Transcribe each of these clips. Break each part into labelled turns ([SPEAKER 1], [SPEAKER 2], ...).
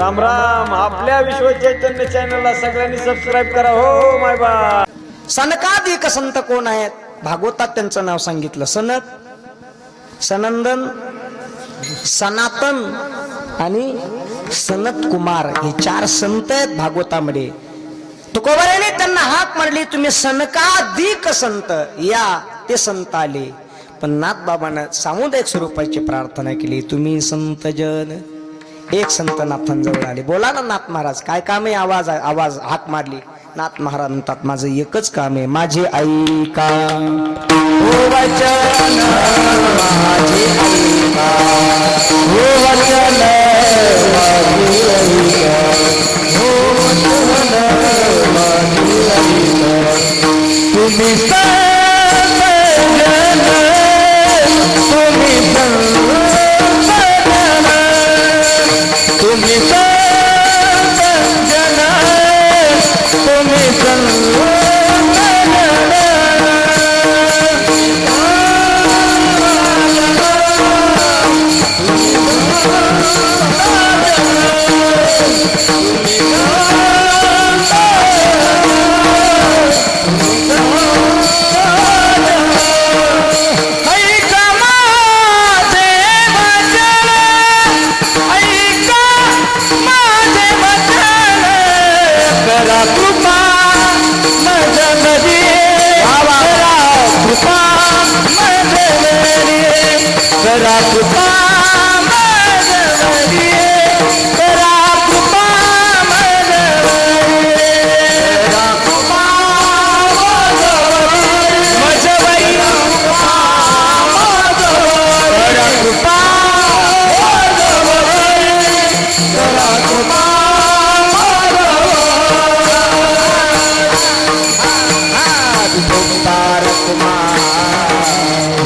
[SPEAKER 1] राम राम. आपल्या विश्व चैतन्य चॅनलला सगळ्यांनी सबस्क्राईब करा. हो माय बा
[SPEAKER 2] सनकादिक संत कोण आहेत? भागवतात त्यांचं नाव सांगितलं. सनत सनंदन सनातन आणि सनत कुमार हे चार संत आहेत भागवतामध्ये. तुकोबऱ्याने त्यांना हाक मारली तुम्ही सनकादिक संत या ते संत आले. पण नाथ बाबानं सामुदायिक स्वरूपाची प्रार्थना केली तुम्ही संत जन एक संत नाथांजवळ आले. बोला ना नाथ महाराज काय काम आहे आवाज आवाज हाक मारली? नाथ महाराज म्हणतात माझं एकच काम आहे माझे आई का? हो वचन माझे ऐका हो वचन माझे ऐका हो वचन माझे ऐका तुम्ही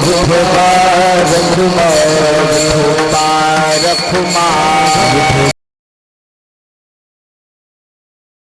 [SPEAKER 2] विठोबार कुमार विठोबार कुमार